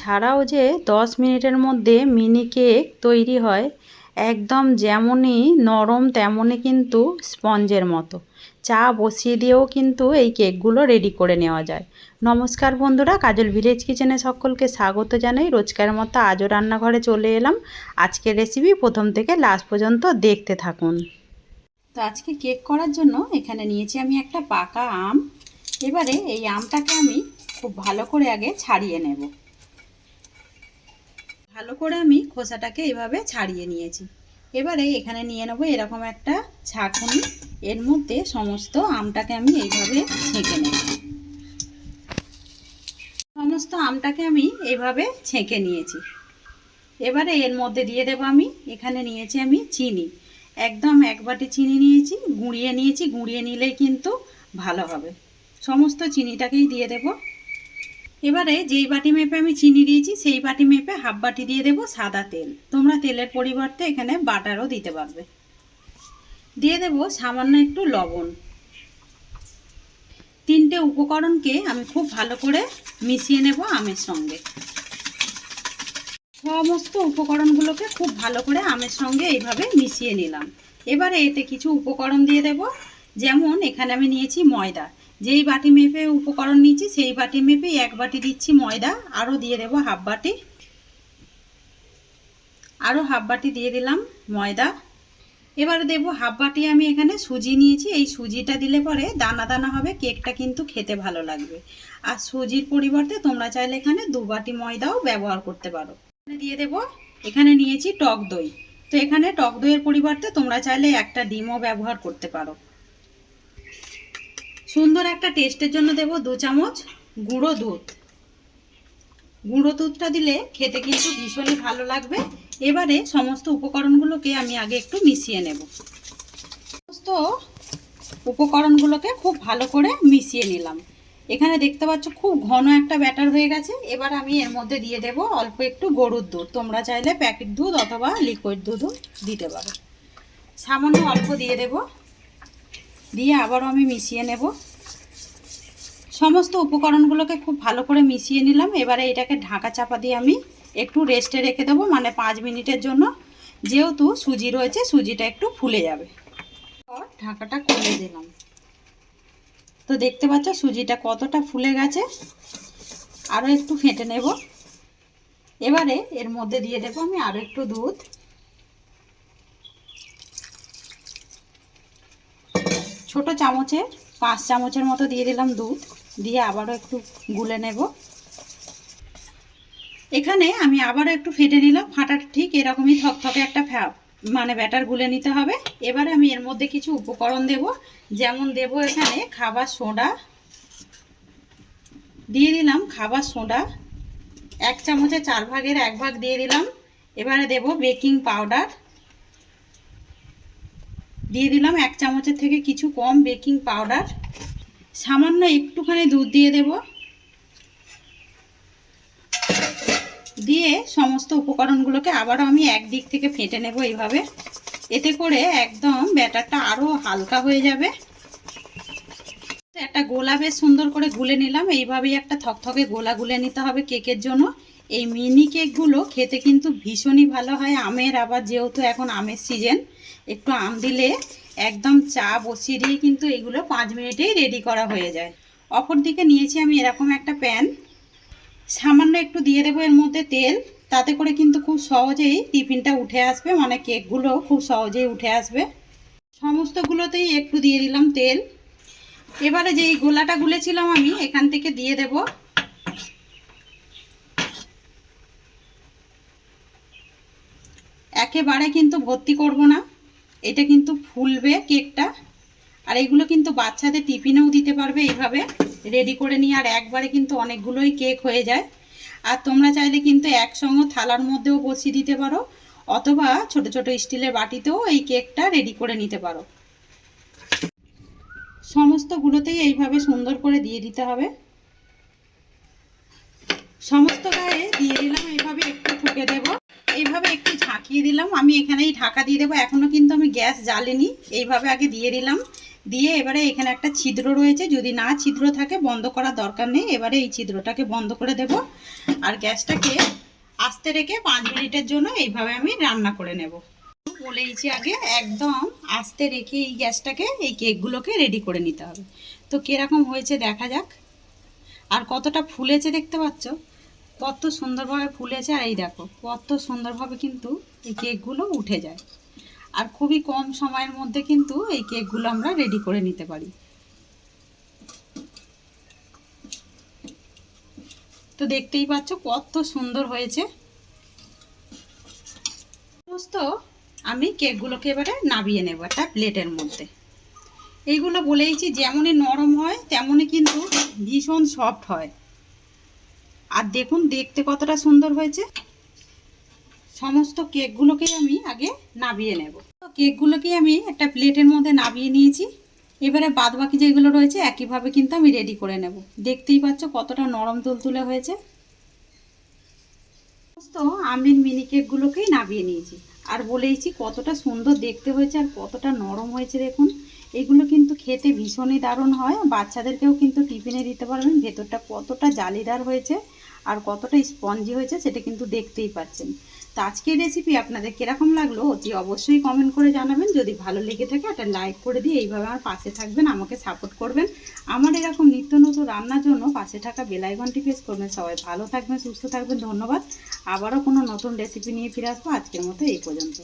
ছাড়াও যে দশ মিনিটের মধ্যে মিনি কেক তৈরি হয়, একদম যেমনই নরম তেমনই কিন্তু স্পঞ্জের মতো। চা বসিয়ে দিয়েও কিন্তু এই কেকগুলো রেডি করে নেওয়া যায়। নমস্কার বন্ধুরা, কাজল ভিলেজ কিচেনে সকলকে স্বাগত জানাই। রোজকার মতো আজও রান্নাঘরে চলে এলাম। আজকের রেসিপি প্রথম থেকে লাস্ট পর্যন্ত দেখতে থাকুন। তো আজকে কেক করার জন্য এখানে নিয়েছি আমি একটা পাকা আম। এবারে এই আমটাকে আমি খুব ভালো করে আগে ছাড়িয়ে নেব। ভালো করে আমি খোসাটাকে এইভাবে ছাড়িয়ে নিয়েছি। এবারে এখানে নিয়ে নেব এরকম একটা ছাঁকুনি। এর মধ্যে সমস্ত আমটাকে আমি এইভাবে ছেঁকে নেব। সমস্ত আমটাকে আমি এইভাবে ছেঁকে নিয়েছি। এবারে এর মধ্যে দিয়ে দেবো আমি, এখানে নিয়েছি আমি চিনি। একদম এক বাটি চিনি নিয়েছি, গুঁড়িয়ে নিয়েছি, গুঁড়িয়ে নিলেই কিন্তু ভালো হবে। সমস্ত চিনিটাকেই দিয়ে দেব। এবারে যেই বাটি মেপে আমি চিনি দিয়েছি, সেই বাটি মেপে হাফ বাটি দিয়ে দেব সাদা তেল। তোমরা তেলের পরিবর্তে এখানে বাটারও দিতে পারবে। দিয়ে দেব সামান্য একটু লবণ। তিনটে উপকরণকে আমি খুব ভালো করে মিশিয়ে নেব আমের সঙ্গে। সমস্ত উপকরণগুলোকে খুব ভালো করে আমের সঙ্গে এইভাবে মিশিয়ে নিলাম। এবারে এতে কিছু উপকরণ দিয়ে দেব। যেমন এখানে আমি নিয়েছি ময়দা। যেই বাটি মেপে উপকরণ নিয়েছি সেই বাটি মেপে এক বাটি দিচ্ছি ময়দা, আরও দিয়ে দেব হাফ বাটি। আরও হাফ বাটি দিয়ে দিলাম ময়দা। এবারে দেব হাফ বাটি আমি এখানে সুজি নিয়েছি। এই সুজিটা দিলে পরে দানা দানা হবে, কেকটা কিন্তু খেতে ভালো লাগবে। আর সুজির পরিবর্তে তোমরা চাইলে এখানে দু বাটি ময়দাও ব্যবহার করতে পারো। দিয়ে দেব, এখানে নিয়েছি টক দই। তো এখানে টক দইয়ের পরিবর্তে তোমরা চাইলে একটা ডিমও ব্যবহার করতে পারো। সুন্দর একটা টেস্টের জন্য দেব দু চামচ গুঁড়ো দুধ। গুঁড়ো দুধটা দিলে খেতে কিন্তু ভীষণই ভালো লাগবে। এবারে সমস্ত উপকরণগুলোকে আমি আগে একটু মিশিয়ে নেব। সমস্ত উপকরণগুলোকে খুব ভালো করে মিশিয়ে নিলাম। এখানে দেখতে পাচ্ছ খুব ঘন একটা ব্যাটার হয়ে গেছে। এবার আমি এর মধ্যে দিয়ে দেব অল্প একটু গরুর দুধ। তোমরা চাইলে প্যাকেট দুধ অথবা লিকুইড দুধও দিতে পারো। সামান্য অল্প দিয়ে দেব। দিয়ে আবারও আমি মিশিয়ে নেব। সমস্ত উপকরণগুলোকে খুব ভালো করে মিশিয়ে নিলাম। এবারে এটাকে ঢাকা চাপা দিয়ে আমি একটু রেস্টে রেখে দেবো মানে পাঁচ মিনিটের জন্য। যেহেতু সুজি রয়েছে, সুজিটা একটু ফুলে যাবে। ঢাকাটা খুলে দিলাম। তো দেখতে পাচ্ছ সুজিটা কতটা ফুলে গেছে। আরও একটু ফেটে নেব। এবারে এর মধ্যে দিয়ে দেবো আমি আরও একটু দুধ। ছোট চামচের পাঁচ চামচের মতো দিয়ে দিলাম দুধ। দিয়ে আবারও একটু গুলে নেব। এখানে আমি আবারও একটু ফেটে নিলাম। ফাটাটা ঠিক এরকমই থকথকে একটা মানে ব্যাটার গুলে নিতে হবে। এবারে আমি এর মধ্যে কিছু উপকরণ দেব। যেমন দেব এখানে খাবার সোডা। দিয়ে দিলাম খাবার সোডা। এক চামচে চার ভাগের এক ভাগ দিয়ে দিলাম। এবারে দেব বেকিং পাউডার। দিয়ে দিলাম এক চামচের থেকে কিছু কম বেকিং পাউডার। সামান্য একটুখানি দুধ দিয়ে দেব। দিয়ে সমস্ত উপকরণগুলোকে আবারও আমি এক দিক থেকে ফেটে নেব এইভাবে। এতে করে একদম ব্যাটারটা আরও হালকা হয়ে যাবে। একটা গোলা বেশ সুন্দর করে গুলে নিলাম। এইভাবেই একটা থকথকে গোলা গুলে নিতে হবে কেকের জন্য। এই মিনি কেকগুলো খেতে কিন্তু ভীষণই ভালো হয়। আমের আবার যেহেতু এখন আমের সিজন একটু আম দিলে একদম চা বসিয়ে দিয়ে কিন্তু এগুলো পাঁচ মিনিটেই রেডি করা হয়ে যায়। অপর দিকে নিয়েছি আমি এরকম একটা প্যান সামান্য একটু দিয়ে দেবো এর মধ্যে তেল। তাতে করে কিন্তু খুব সহজেই টিফিনটা উঠে আসবে। মানে কেকগুলো খুব সহজেই উঠে আসবে। সমস্তগুলোতেই একটু দিয়ে দিলাম তেল। এবারে যেই গোলাটা গুলেছিলাম আমি, এখান থেকে দিয়ে দেব। একেবারে কিন্তু ভর্তি করব না। এটা কিন্তু ফুলবে কেকটা। আর এগুলো কিন্তু বাচ্চাদের টিফিনেও দিতে পারবে এইভাবে। রেডি করে নিয়ে আর একবারে কিন্তু অনেকগুলোই কেক হয়ে যায়। আর তোমরা চাইলে কিন্তু একসঙ্গে থালার মধ্যেও বসিয়ে দিতে পারো। অথবা ছোট ছোট স্টিলের বাটিতেও এই কেকটা রেডি করে নিতে পারো। সমস্তগুলোতেই এইভাবে সুন্দর করে দিয়ে দিতে হবে। সমস্ত গায়ে দিয়ে দিলাম, এইভাবে একটু ঠুকে দেব। এইভাবে একটু ঝাঁকিয়ে দিলাম। আমি এখানেই ঢাকা দিয়ে দেবো। এখনও কিন্তু আমি গ্যাস জ্বালিনি। এইভাবে আগে দিয়ে দিলাম। দিয়ে এবারে এখানে একটা ছিদ্র রয়েছে। যদি না ছিদ্র থাকে, বন্ধ করার দরকার নেই। এবারে এই ছিদ্রটাকে বন্ধ করে দেব। আর গ্যাসটাকে আস্তে রেখে পাঁচ মিনিটের জন্য এইভাবে আমি রান্না করে নেব। বলেইছি আগে, একদম আস্তে রেখে এই গ্যাসটাকে, এই কেকগুলোকে রেডি করে নিতে হবে। তো কীরকম হয়েছে দেখা যাক। আর কতটা ফুলেছে দেখতে পাচ্ছ? কত সুন্দরভাবে ফুলেছে, আর এই দেখো, কত সুন্দরভাবে কিন্তু এই কেকগুলো উঠে যায়। আর খুবই কম সময়ের মধ্যে কিন্তু এই কেকগুলো আমরা রেডি করে নিতে পারি। তো দেখতেই পাচ্ছ কত সুন্দর হয়েছে। সমস্ত আমি কেকগুলোকে এবারে নাবিয়ে নেব একটা প্লেটের মধ্যে। এইগুলো বলেইছি যেমনই নরম হয়, তেমনই কিন্তু ভীষণ সফট হয়। আর দেখুন, দেখতে কতটা সুন্দর হয়েছে। সমস্ত কেকগুলোকেই আমি আগে নাবিয়ে নেব। তো কেকগুলোকে আমি একটা প্লেটের মধ্যে নাবিয়ে নিয়েছি। এবারে বাদ বাকি যেগুলো রয়েছে, একইভাবে কিন্তু আমি রেডি করে নেব। দেখতেই পাচ্ছ কতটা নরম তুলতুলে হয়েছে। সমস্ত আমের মিনি কেকগুলোকেই নাবিয়ে নিয়েছি। আর বলেইছি কতটা সুন্দর দেখতে হয়েছে আর কতটা নরম হয়েছে দেখুন। এগুলো কিন্তু খেতে ভীষণই দারুণ হয়। বাচ্চাদেরকেও কিন্তু টিফিনে দিতে পারবেন। ভেতরটা কতটা জালিদার হয়েছে আর কতটা স্পঞ্জি হয়েছে সেটা কিন্তু দেখতেই পাচ্ছেন। তো আজকের রেসিপি আপনাদের কীরকম লাগল, অতি অবশ্যই কমেন্ট করে জানাবেন। যদি ভালো লেগে থাকে, একটা লাইক করে দিয়ে এইভাবে আমার পাশে থাকবেন, আমাকে সাপোর্ট করবেন। আমার এরকম নিত্য নতুন রান্নার জন্য পাশে থাকা বেলাইকনটি ফেস করবেন। সবাই ভালো থাকবেন, সুস্থ থাকবেন, ধন্যবাদ। আবারও কোনো নতুন রেসিপি নিয়ে ফিরে আসব আজকের মতো এই পর্যন্ত।